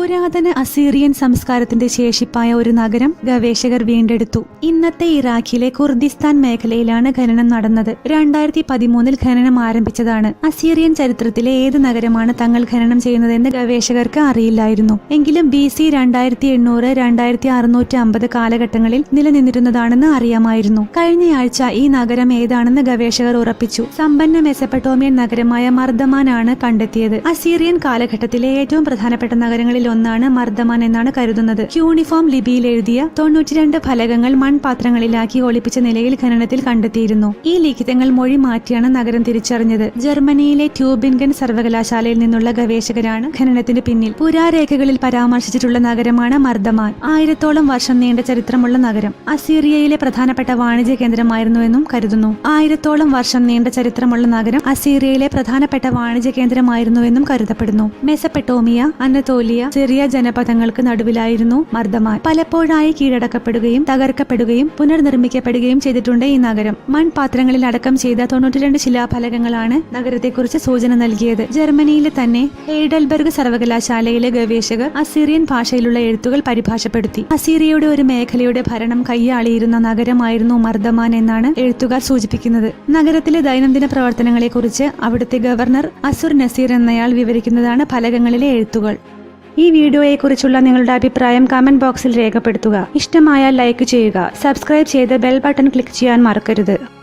പുരാതന അസീറിയൻ സംസ്കാരത്തിന്റെ ശേഷിപ്പായ ഒരു നഗരം ഗവേഷകർ വീണ്ടെടുത്തു. ഇന്നത്തെ ഇറാഖിലെ കുർദിസ്ഥാൻ മേഖലയിലാണ് ഖനനം നടന്നത്. രണ്ടായിരത്തി പതിമൂന്നിൽ ഖനനം ആരംഭിച്ചതാണ്. അസീറിയൻ ചരിത്രത്തിലെ ഏത് നഗരമാണ് തങ്ങൾ ഖനനം ചെയ്യുന്നതെന്ന് ഗവേഷകർക്ക് അറിയില്ലായിരുന്നു. എങ്കിലും ബി സി രണ്ടായിരത്തി എണ്ണൂറ് രണ്ടായിരത്തി അറുന്നൂറ്റി അമ്പത് കാലഘട്ടങ്ങളിൽ നിലനിന്നിരുന്നതാണെന്ന് അറിയാമായിരുന്നു. കഴിഞ്ഞയാഴ്ച ഈ നഗരം ഏതാണെന്ന് ഗവേഷകർ ഉറപ്പിച്ചു. സമ്പന്ന മെസപ്പട്ടോമിയൻ നഗരമായ മർദ്ദമാനാണ് കണ്ടെത്തിയത്. അസീറിയൻ കാലഘട്ടത്തിലെ ഏറ്റവും പ്രധാനപ്പെട്ട നഗരങ്ങളിൽ ഒന്നാണ് മർദ്ദമാൻ എന്നാണ് കരുതുന്നത്. യൂണിഫോം ലിപിയിൽ എഴുതിയ തൊണ്ണൂറ്റിരണ്ട് ഫലകങ്ങൾ മൺപാത്രങ്ങളിലാക്കി ഒളിപ്പിച്ച നിലയിൽ ഖനനത്തിൽ കണ്ടെത്തിയിരുന്നു. ഈ ലിഖിതങ്ങൾ മൊഴി മാറ്റിയാണ് നഗരം തിരിച്ചറിഞ്ഞത്. ജർമ്മനിയിലെ ട്യൂബിൻഗൻ സർവകലാശാലയിൽ നിന്നുള്ള ഗവേഷകരാണ് ഖനനത്തിന് പിന്നിൽ. പുരാരേഖകളിൽ പരാമർശിച്ചിട്ടുള്ള നഗരമാണ് മർദ്ദമാൻ. ആയിരത്തോളം വർഷം നീണ്ട ചരിത്രമുള്ള നഗരം. അസീറിയയിലെ പ്രധാനപ്പെട്ട വാണിജ്യ കേന്ദ്രമായിരുന്നു എന്നും കരുതുന്നു. ആയിരത്തോളം വർഷം നീണ്ട ചരിത്രമുള്ള നഗരം അസീറിയയിലെ പ്രധാനപ്പെട്ട വാണിജ്യ കേന്ദ്രമായിരുന്നു എന്നും കരുതപ്പെടുന്നു. മെസപ്പെട്ടോമിയ അനത്തോലിയ സിറിയ ജനപദങ്ങൾക്ക് നടുവിലായിരുന്നു മർദ്ദമാൻ പലപ്പോഴായി കീഴടക്കപ്പെടുകയും തകർക്കപ്പെടുകയും പുനർനിർമ്മിക്കപ്പെടുകയും ചെയ്തിട്ടുണ്ട് ഈ നഗരം. മൺപാത്രങ്ങളിൽ അടക്കം ചെയ്ത തൊണ്ണൂറ്റിരണ്ട് ശിലാഫലകങ്ങളാണ് നഗരത്തെക്കുറിച്ച് സൂചന നൽകിയത്. ജർമ്മനിയിലെ തന്നെ ഹെയ്ഡൽബർഗ് സർവകലാശാലയിലെ ഗവേഷകർ അസീറിയൻ ഭാഷയിലുള്ള എഴുത്തുകൾ പരിഭാഷപ്പെടുത്തി. അസീറിയയുടെ ഒരു മേഖലയുടെ ഭരണം കൈയാളിയിരുന്ന നഗരമായിരുന്നു മർദ്ദമാൻ എന്നാണ് എഴുത്തുകാർ സൂചിപ്പിക്കുന്നത്. നഗരത്തിലെ ദൈനംദിന പ്രവർത്തനങ്ങളെക്കുറിച്ച് അവിടുത്തെ ഗവർണർ അസുർ നസീർ എന്നയാൾ വിവരിക്കുന്നതാണ് ഫലകങ്ങളിലെ എഴുത്തുകൾ. ഈ വീഡിയോയെക്കുറിച്ചുള്ള നിങ്ങളുടെ അഭിപ്രായം കമന്റ് ബോക്സിൽ രേഖപ്പെടുത്തുക. ഇഷ്ടമായാൽ ലൈക്ക് ചെയ്യുക. സബ്സ്ക്രൈബ് ചെയ്ത് ബെൽ ബട്ടൺ ക്ലിക്ക് ചെയ്യാൻ മറക്കരുത്.